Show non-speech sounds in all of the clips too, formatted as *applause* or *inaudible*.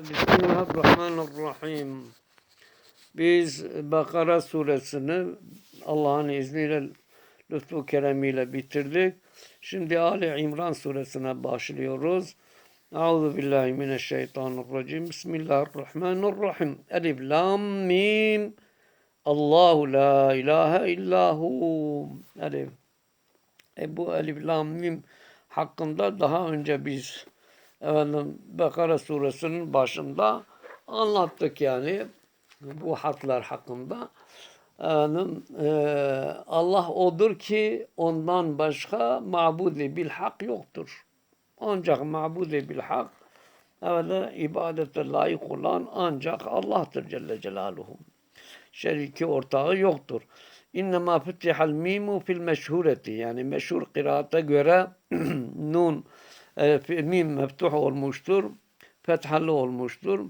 Bismillahirrahmanirrahim. Biz Bakara suresini Allah'ın izniyle lütfu keremiyle bitirdik. Şimdi Ali İmran suresine başlıyoruz. Euzu billahi mineşşeytanirracim. Bismillahirrahmanirrahim. Elif lam mim. Allahu la ilahe illahu. Elif. E bu elif lam mim hakkında daha önce biz efendim Bekara suresinin başında anlattık yani bu harfler hakkında. Efendim, e, Allah odur ki ondan başka mabudi bil hak yoktur. Ancak mabudi bil hak evet, ibadete layık olan ancak Allah'tır Celle Celaluhu. Şeriki ortağı yoktur. İnnemâ füttihal mimu fil meşhureti yani meşhur kıraata göre *clears throat* nun e, mim meftuh olmuştur. Fethalı olmuştur.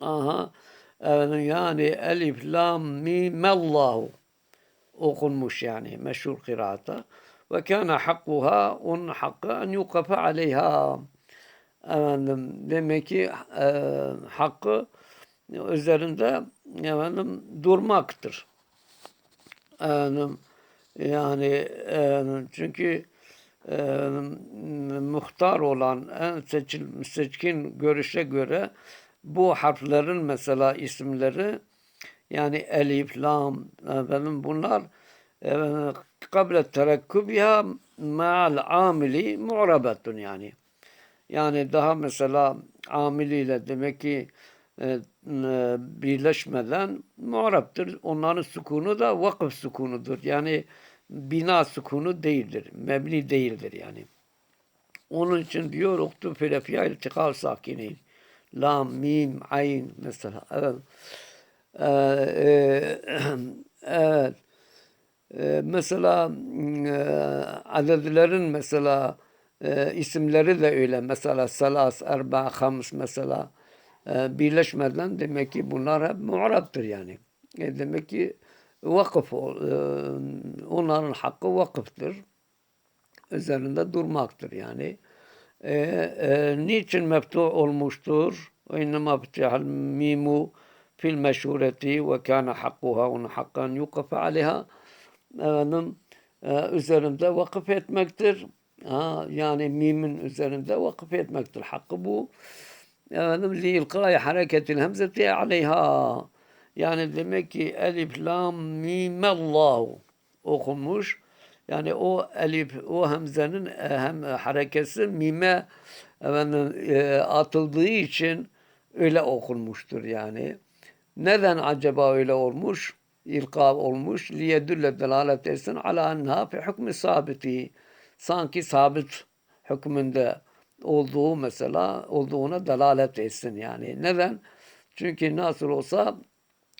Aha yani elif lam mim Allahu okunmuş yani meşhur kıraata. Ve kana hakkuha onun hakkı en yukafa aleyha. Efendim, demek ki e, hakkı üzerinde efendim, durmaktır. Efendim, yani e, çünkü e, muhtar olan en seçil, seçkin görüşe göre bu harflerin mesela isimleri yani elif, lam efendim bunlar kable terekkubiha ma'al amili mu'rabetun yani. Yani daha mesela amiliyle demek ki e, e, birleşmeden mu'rabdır. Onların sukunu da vakıf sukunudur. Yani bina sukunu değildir. Mebni değildir yani. Onun için diyor uktu filefiya iltikal sakinin. Lam, mim, ayn mesela. Evet. Ee, *clears throat* evet. Ee, mesela e, adedlerin mesela e, isimleri de öyle. Mesela salas, erba, hams mesela e, birleşmeden demek ki bunlar hep mu'rabdır yani. E, demek ki vakıf, onların hakkı vakıftır. Üzerinde durmaktır yani. E, e, niçin meftuh olmuştur? İnnemâ fitihal mimu fil meşhureti ve kâne hakkuha onun hakkan yukafe aleyha efendim, üzerinde vakıf etmektir. Ha, yani mimin üzerinde vakıf etmektir. Hakkı bu. Efendim, li ilkâi hareketil hemzeti aleyha. Yani demek ki elif, lam, mimellahu okunmuş. Yani o elif, o hemzenin e, hem harekesi mime efendim, e, atıldığı için öyle okunmuştur yani. Neden acaba öyle olmuş? İlka olmuş. Liyedülle delalet etsin ala enha fi hükmü sabiti. Sanki sabit hükmünde olduğu mesela olduğuna delalet etsin yani. Neden? Çünkü nasıl olsa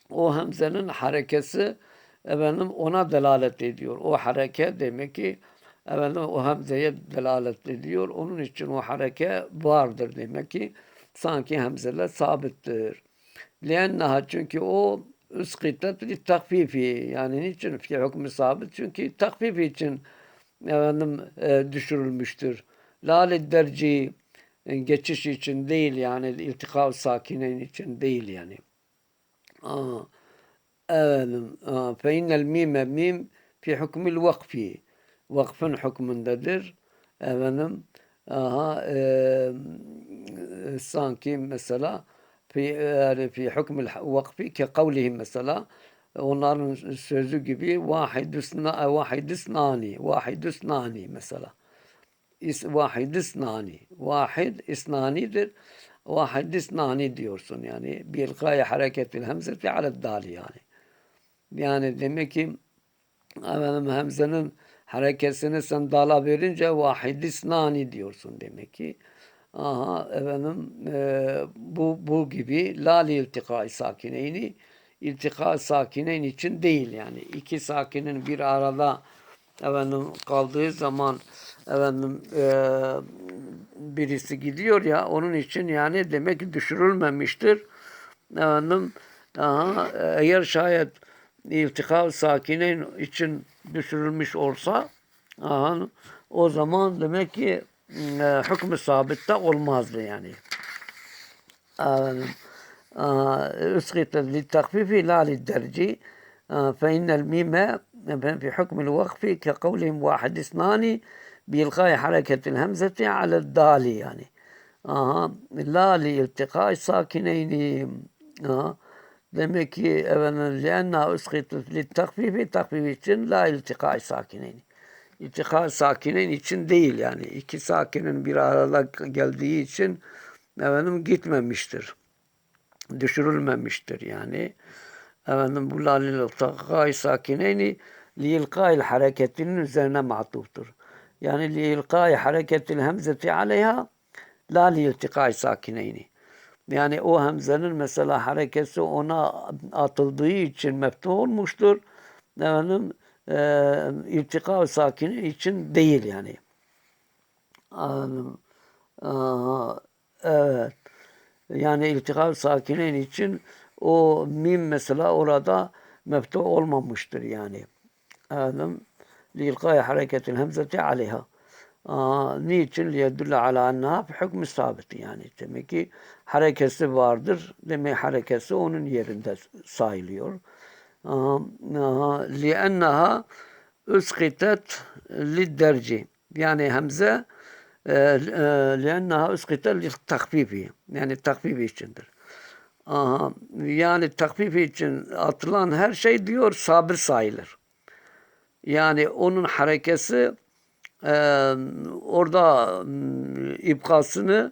o hemzenin harekesi efendim ona delalet ediyor. O hareke demek ki efendim o hemzeye delalet ediyor. Onun için o hareke vardır demek ki sanki hemzeler sabittir. Liennaha çünkü o üskitet li takfifi yani niçin fi hükmü sabit? Çünkü takfifi için efendim e, düşürülmüştür. Lale derci e, geçiş için değil yani iltika sakinen için değil yani. Aa, efendim fe innel mime mim fi hükmül vakfi vakfın hükmündedir. Efendim aha, e, sanki mesela fi yani fi hükmül vakfi ki kavlihim mesela onların sözü gibi vahidusna vahidusnani vahidusnani mesela is vahidusnani vahid isnanidir vahidusnani diyorsun yani? Bir gaya hareketil hemzeti ala dali yani. Yani demek ki efendim hemzenin harekesini sen dala verince vahidisnani diyorsun demek ki. Aha efendim e, bu bu gibi lal iltika sakineyni iltika sakineyn için değil yani. İki sakinin bir arada efendim kaldığı zaman efendim e, birisi gidiyor ya onun için yani demek ki düşürülmemiştir. Efendim aha, e, eğer şayet iltikav sakine için düşürülmüş olsa aha, o zaman demek ki e, hükmü sabitte olmazdı yani. Efendim, üskite li takfifi la li derci حكم الوقف كقولهم واحد اثنان بإلقاء حركة الهمزة على الدال يعني آه لا لالتقاء الساكنين آه demek ki efendim لأنها أسقطت للتخفيف takfif için la iltika sakineyn. İltika sakineyn için değil yani iki sakinin bir arada geldiği için efendim gitmemiştir düşürülmemiştir yani. Efendim bu lalil iltikai sakineyni liilkai hareketinin üzerine matuftur. Yani liilkai hareketil hemzeti aleyha la liiltikai sakineyni. Yani o hemzenin mesela harekesi ona atıldığı için meftuh olmuştur. Efendim e, iltika sakini için değil yani. Aa, evet. Yani iltikal sakinin için o mim mesela orada meftuh olmamıştır yani. Efendim, لإلقاء حركة الهمزة عليها. Aa, niçin? ليدل على أنها في حكم sabit yani. Demek ki harekesi vardır. Demek harekesi onun yerinde sayılıyor. Aa, لأنها أسقطت للدرج. Yani Hamza لأنها أسقط للتخفيف yani takfif içindir. Aha, yani takfif için atılan her şey diyor sabır sayılır. Yani onun harekesi e, orada ibkasını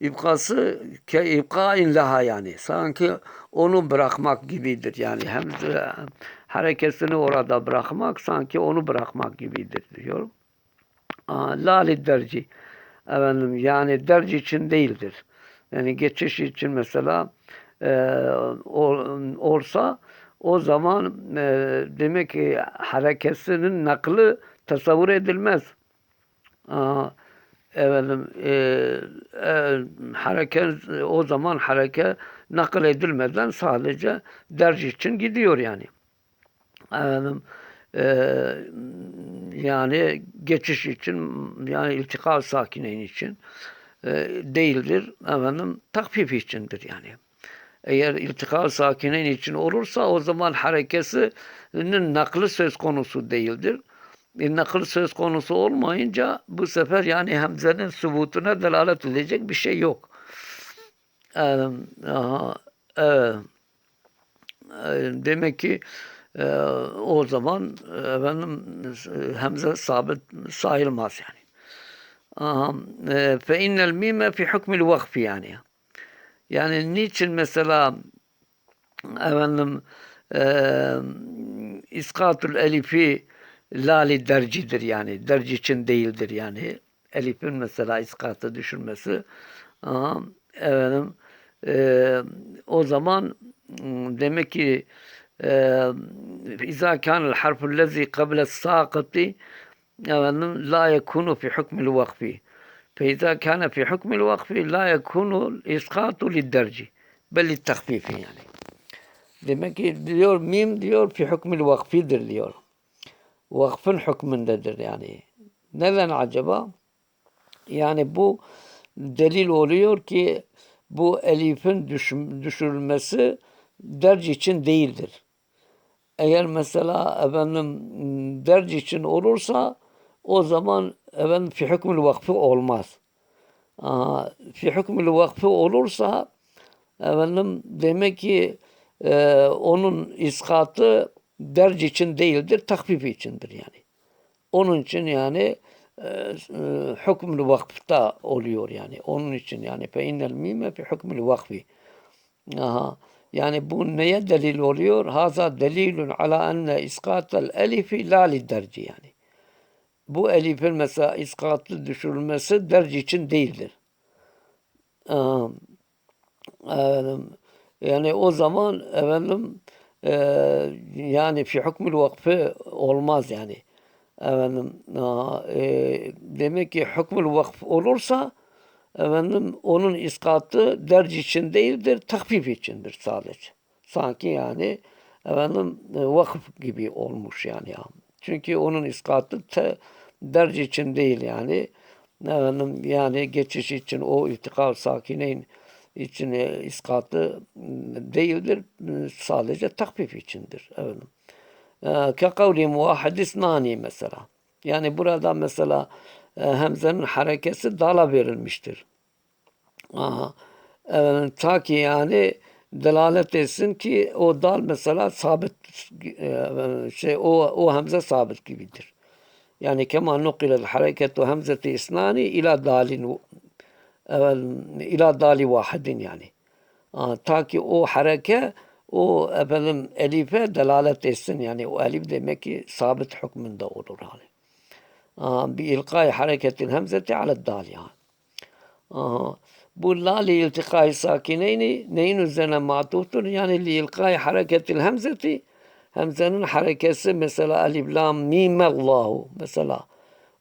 ibkası ke ibkain laha yani sanki onu bırakmak gibidir yani hem de harekesini orada bırakmak sanki onu bırakmak gibidir diyor. La derci efendim yani derc için değildir. Yani geçiş için mesela e, olsa o zaman e, demek ki harekesinin naklı tasavvur edilmez. Aa, efendim e, e, hareket o zaman hareket nakıl edilmeden sadece derc için gidiyor yani. Efendim e, yani geçiş için yani iltika sakineyn için e, değildir. Efendim takfif içindir yani. Eğer iltika sakineyn için olursa o zaman harekesinin naklı söz konusu değildir. E, nakıl söz konusu olmayınca bu sefer yani hemzenin subutuna delalet edecek bir şey yok. Ee, aha, e, demek ki e, o zaman efendim hemze sabit sayılmaz yani. Fe innel mime fi hukmil vakfi yani. Yani niçin mesela efendim e, İskatul Elif'i lali dercidir yani. Derci için değildir yani. Elif'in mesela iskatı düşürmesi. Aha, efendim, e, o zaman demek ki İza kânel harfullezî kables sâkıtî efendim la yekunu fi hukmil vakfi. فإذا كان في حكم الوقف لا يكون الإسقاط للدرج بل للتخفيف yani. Demek ki diyor mim diyor fi hükmül vakfidir diyor. Vakfın hükmündedir yani. Neden acaba? Yani bu delil oluyor ki bu elifin düşürülmesi derc için değildir. Eğer mesela efendim derc için olursa o zaman efendim fi hükmül vakfı olmaz. Aha, fi hükmül vakfı olursa efendim demek ki e, onun iskatı derc için değildir, takfif içindir yani. Onun için yani e, e, hükmül vakfta oluyor yani. Onun için yani fe innel mime fi hükmül vakfi. Aha. Yani bu neye delil oluyor? Haza delilun ala enne iskatel elifi la li derci yani. Bu elifin mesela iskatlı düşürülmesi derci için değildir. Yani o zaman efendim e, yani fi hükmül vakfı olmaz yani. Efendim e, demek ki hükmül vakf olursa efendim onun iskatı derc için değildir, takfif içindir sadece. Sanki yani efendim vakıf gibi olmuş yani. Ya. Çünkü onun iskatı te, derc için değil yani. Efendim yani geçiş için o irtikal sakineyn için e, iskatı değildir. Sadece takfif içindir. Efendim. Ee, Ke kavli muvahhidis nani mesela. Yani burada mesela e, hemzenin harekesi dala verilmiştir. Aha. Efendim, ta ki yani delalet etsin ki o dal mesela sabit e, şey o o hamze sabit gibidir. Yani kema nukilel hareketu hamzeti isnani ila dalin ila dali vahidin yani. Ta ki o hareke o efendim elife delalet etsin yani o elif demek ki sabit hükmünde olur yani. Aa, bi ilkai hareketin hemzeti ala dal yani. Bu la li iltikai sakineyni neyin üzerine matuftur? Yani li ilkai hareketil hemzeti hemzenin harekesi mesela alif lam mim Allahu mesela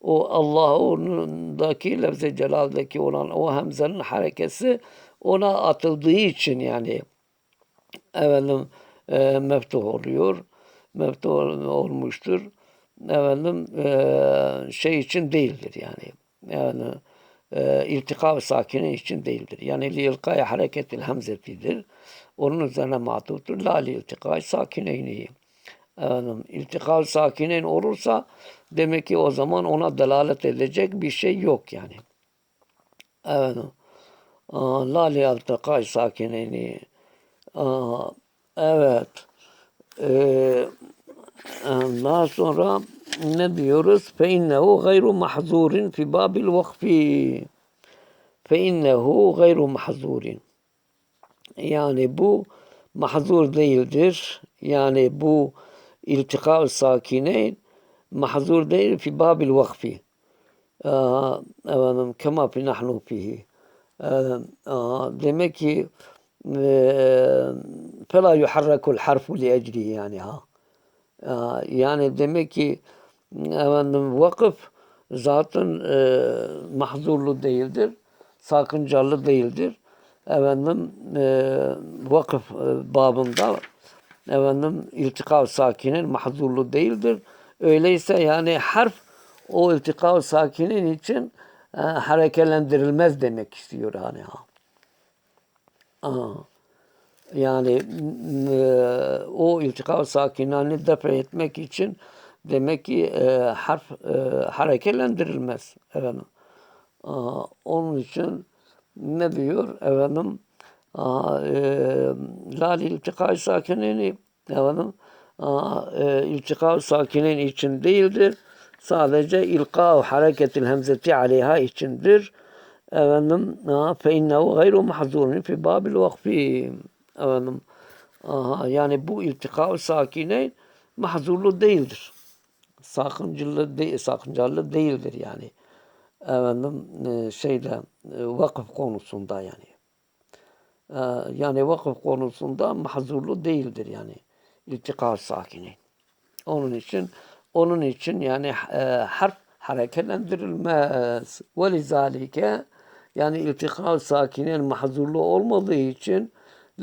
o Allah'undaki lefze celaldeki olan o hemzenin harekesi ona atıldığı için yani efendim e, meftuh oluyor. Meftuh ol- olmuştur. Efendim e, şey için değildir yani. Yani e, iltika ve sakine için değildir. Yani li ilkaya hareketil hamzetidir. Onun üzerine matuttur. La li iltikay sakineyni. Efendim, iltikal sakinen olursa demek ki o zaman ona delalet edecek bir şey yok yani. Efendim, e, la li iltikay sakineyni. E, evet. Ee, daha sonra ne diyoruz? Fe innehu gayru mahzurin fi babil vakfi. Fe innehu gayru mahzurin yani bu mahzur değildir. Yani bu iltikal sakineyn mahzur değil fi babil vakfi. Ee, efendim, kema fi nahnu fihi. Ee, e, demek ki e, fela yuharrakul harfu li ecri yani ha. Ee, yani demek ki efendim, vakıf zaten e, mahzurlu değildir, sakıncalı değildir. Efendim e, vakıf e, babında efendim iltika sakinin mahzurlu değildir. Öyleyse yani harf o iltika sakinin için e, harekelendirilmez demek istiyor yani ha. Yani e, o iltika sakinlerini def etmek için demek ki e, harf e, harekelendirilmez efendim. Aa, onun için ne diyor efendim? Aa, e, La iltika sakinini efendim aa, e, sakinin için değildir. Sadece ilka hareketil hemzeti aleyha içindir. Efendim fe innehu gayru mahzurun fi babil vakfi. Efendim aha, yani bu iltika sakine mahzurlu değildir. Sakıncalı, de, sakıncalı değildir yani. Efendim e, şeyde e, vakıf konusunda yani. E, Yani vakıf konusunda mahzurlu değildir yani. İltika sakine. Onun için onun için yani e, harf harekelendirilmez. Ve lizalike yani iltika sakinen mahzurlu olmadığı için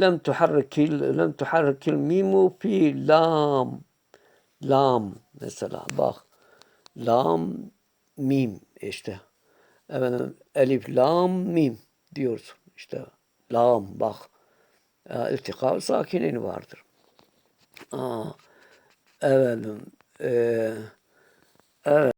lem tuharrikil lem tuharrikil mimu fi lam lam mesela bak lam mim işte efendim elif lam mim diyorsun. İşte lam bak. E, iltika sakinin vardır. Aa, efendim e, evet